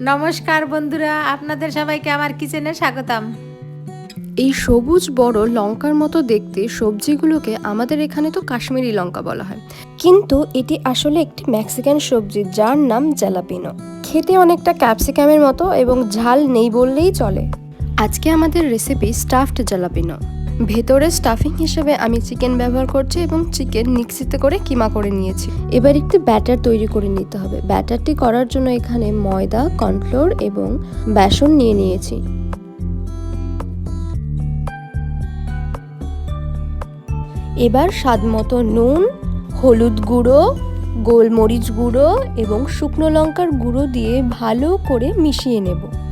নমস্কার বন্ধুরা, আপনাদের সবাইকে আমার কিচেনে স্বাগতম। এই সবুজ বড় লঙ্কার মতো দেখতে সবজিগুলোকে আমাদের এখানে তো কাশ্মীরি লঙ্কা বলা হয়। কিন্তু এটি আসলে একটি মেক্সিকান সবজি, যার নাম জ্যালাপিনো। খেতে অনেকটা ক্যাপসিকামের মতো এবং ঝাল নেই বললেই চলে। আজকে আমাদের রেসিপি স্টাফড জ্যালাপিনো। ভেতরে স্টাফিং হিসেবে আমি চিকেন ব্যবহার করছি এবং চিকেন মিক্সিতে করে কিমা করে নিয়েছি। এবার একটি ব্যাটার তৈরি করে নিতে হবে। ব্যাটারটি করার জন্য এখানে ময়দা, কর্নফ্লোর এবং বেসন নিয়ে নিয়েছি। এবার স্বাদ মতো নুন, হলুদ গুঁড়ো, গোলমরিচ গুঁড়ো এবং শুকনো লঙ্কার গুঁড়ো দিয়ে ভালো করে মিশিয়ে নেব।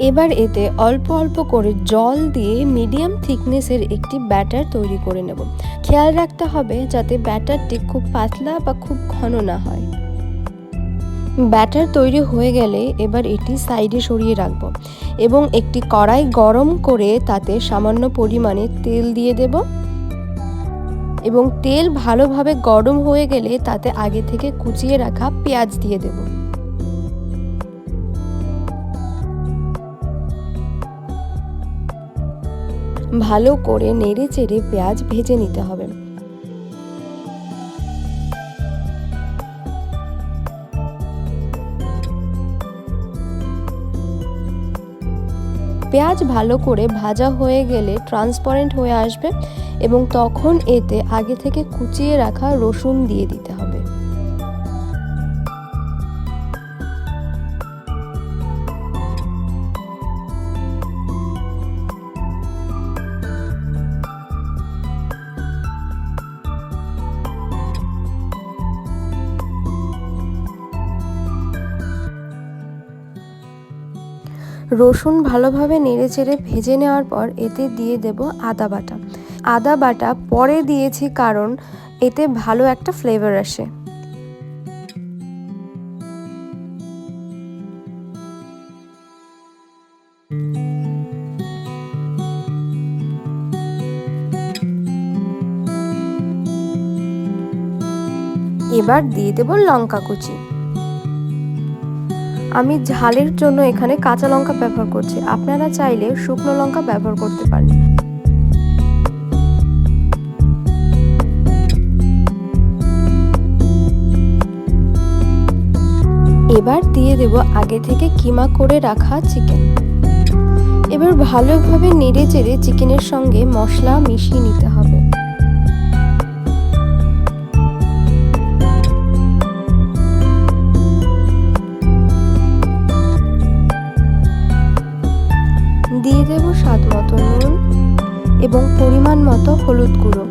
এবার এতে অল্প অল্প করে জল দিয়ে মিডিয়াম থিকনেসের একটি ব্যাটার তৈরি করে নেব। খেয়াল রাখতে হবে যাতে ব্যাটারটি খুব পাতলা বা খুব ঘন না হয়। ব্যাটার তৈরি হয়ে গেলে এবার এটি সাইডে সরিয়ে রাখব এবং একটি কড়াই গরম করে তাতে সামান্য পরিমাণে তেল দিয়ে দেব। এবং তেল ভালোভাবে গরম হয়ে গেলে তাতে আগে থেকে কুচিয়ে রাখা পেঁয়াজ দিয়ে দেব। ভালো করে নেড়ে চেড়ে পেঁয়াজ ভেজে নিতে হবে। পেঁয়াজ ভালো করে ভাজা হয়ে গেলে ট্রান্সপারেন্ট হয়ে আসবে এবং তখন এতে আগে থেকে কুচিয়ে রাখা রসুন দিয়ে দিতে হবে। রসুন ভালোভাবে নেড়ে চেড়ে ভেজে নেওয়ার পর এতে দিয়ে দেব আদা বাটা। আদা বাটা পরে দিয়েছি কারণ এতে ভালো একটা ফ্লেভার আসে। এবার দিয়ে দেব লঙ্কা কুচি। আমি ঝালের জন্য এখানে কাঁচা লঙ্কা ব্যবহার করছি। আপনারা চাইলে শুকনো লঙ্কা ব্যবহার করতে পারেন। এবার দিয়ে দেব আগে থেকে কিমা করে রাখা চিকেন। এবার ভালোভাবে নেড়ে চেড়ে চিকেনের সঙ্গে মশলা মিশিয়ে নিতে হবে। হলুদ গুঁড়ো।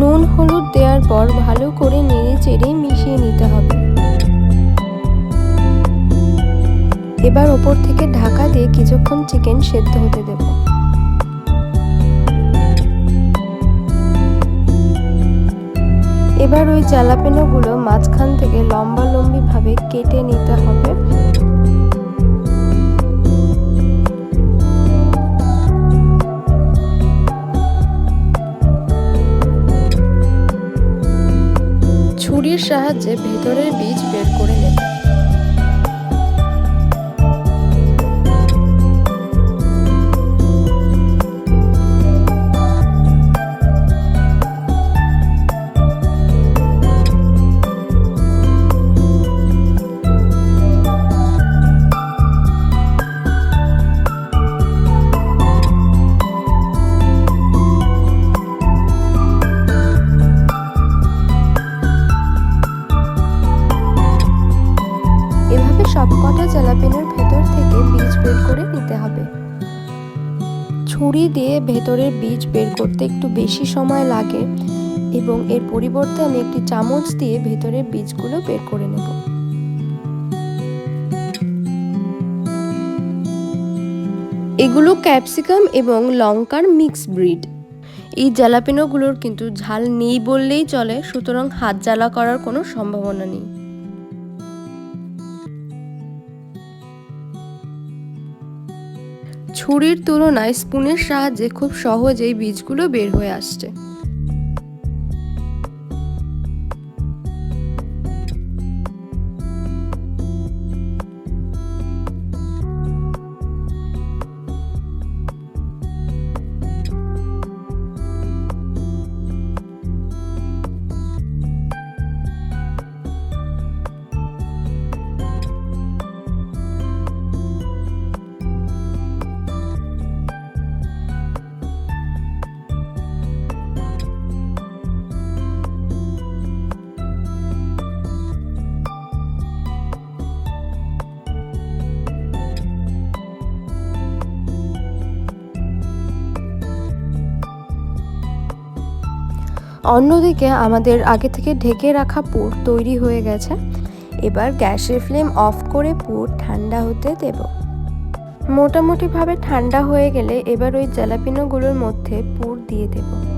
নুন হলুদ দেওয়ার পর ভালো করে নেড়ে চেড়ে মিশিয়ে নিতে হবে। এবার ওপর থেকে ঢাকা দিয়ে কিছুক্ষণ চিকেন সেদ্ধ হতে দেব। এবার ওই জ্যালাপেনোগুলো মাঝখান থেকে লম্বা লম্বি ভাবে কেটে নিতে হবে। ছুরির সাহায্যে ভেতরের বীজ বের করে ছুরি দিয়ে ভেতরের বীজ বের করতে একটু বেশি সময় লাগে এবং এর পরিবর্তে আমি একটি চামচ দিয়ে ভেতরের বীজগুলো বের করে নেব। এগুলো ক্যাপসিকাম এবং লঙ্কার মিক্স ব্রিড। এই জ্যালাপিনোগুলোর কিন্তু ঝাল নেই বললেই চলে, সুতরাং হাত জ্বালা করার কোনো সম্ভাবনা নেই। ছুরির তুলনায় স্পুনের সাহায্যে খুব সহজেই বীজগুলো বের হয়ে আসছে। অন্যদিকে আমাদের আগে থেকে ঢেকে রাখা পুর তৈরি হয়ে গেছে। এবার গ্যাসের ফ্লেম অফ করে পুর ঠান্ডা হতে দেব। মোটামুটিভাবে ঠান্ডা হয়ে গেলে এবার ওই জ্যালাপিনোগুলোর মধ্যে পুর দিয়ে দেব।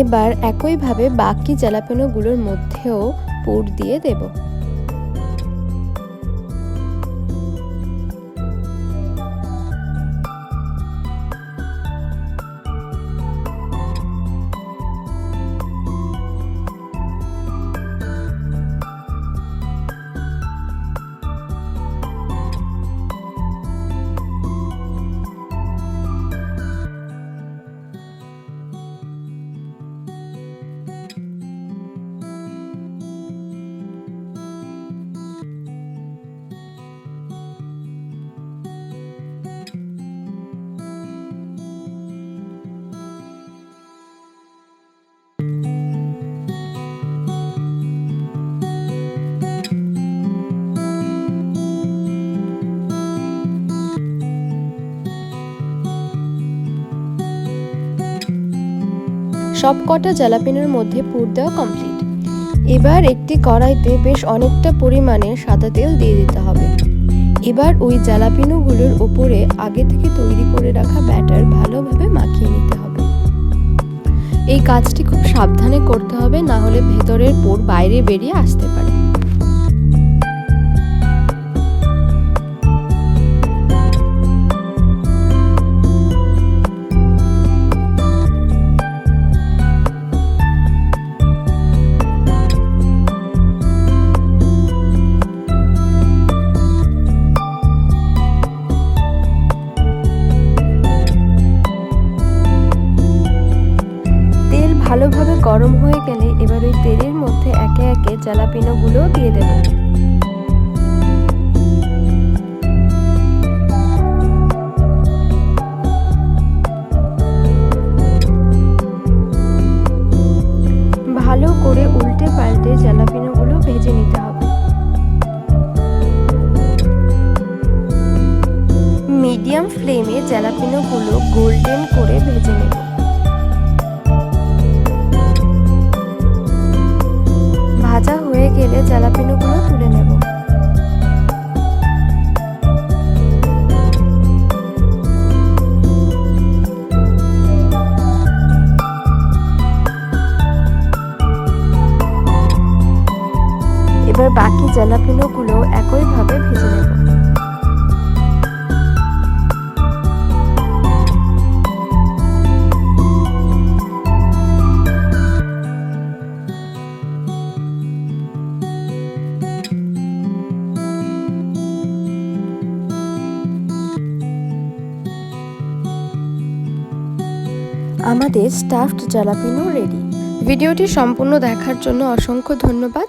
এবার একইভাবে বাকি জ্যালাপিনোগুলোর মধ্যেও পুর দিয়ে দেব। সব কটা মধ্যে পুর দেওয়া কমপ্লিট এবার একটি কড়াইতে বেশ অনেকটা পরিমাণে সাদা তেল দিয়ে দিতে হবে। এবার ওই জ্যালাপিনোগুলোর ওপরে আগে থেকে তৈরি করে রাখা ব্যাটার ভালোভাবে মাখিয়ে নিতে হবে। এই কাজটি খুব সাবধানে করতে হবে, না হলে ভেতরের পুর বাইরে বেরিয়ে আসতে পারে। গরম হয়ে গেলে এবার ওই তেলের মধ্যে একে একে জ্যালাপিনোগুলো দিয়ে দেব। ভালো করে উল্টে পাল্টে জ্যালাপিনোগুলো ভেজে নিতে হবে। মিডিয়াম ফ্লেমে জ্যালাপিনোগুলো গোল্ডেন করে ভেজে নেব। জ্যালাপিনোগুলো একইভাবে ভেজে নেব। আমাদের স্টাফড জালাপিনো রেডি ভিডিওটি সম্পূর্ণ দেখার জন্য অসংখ্য ধন্যবাদ।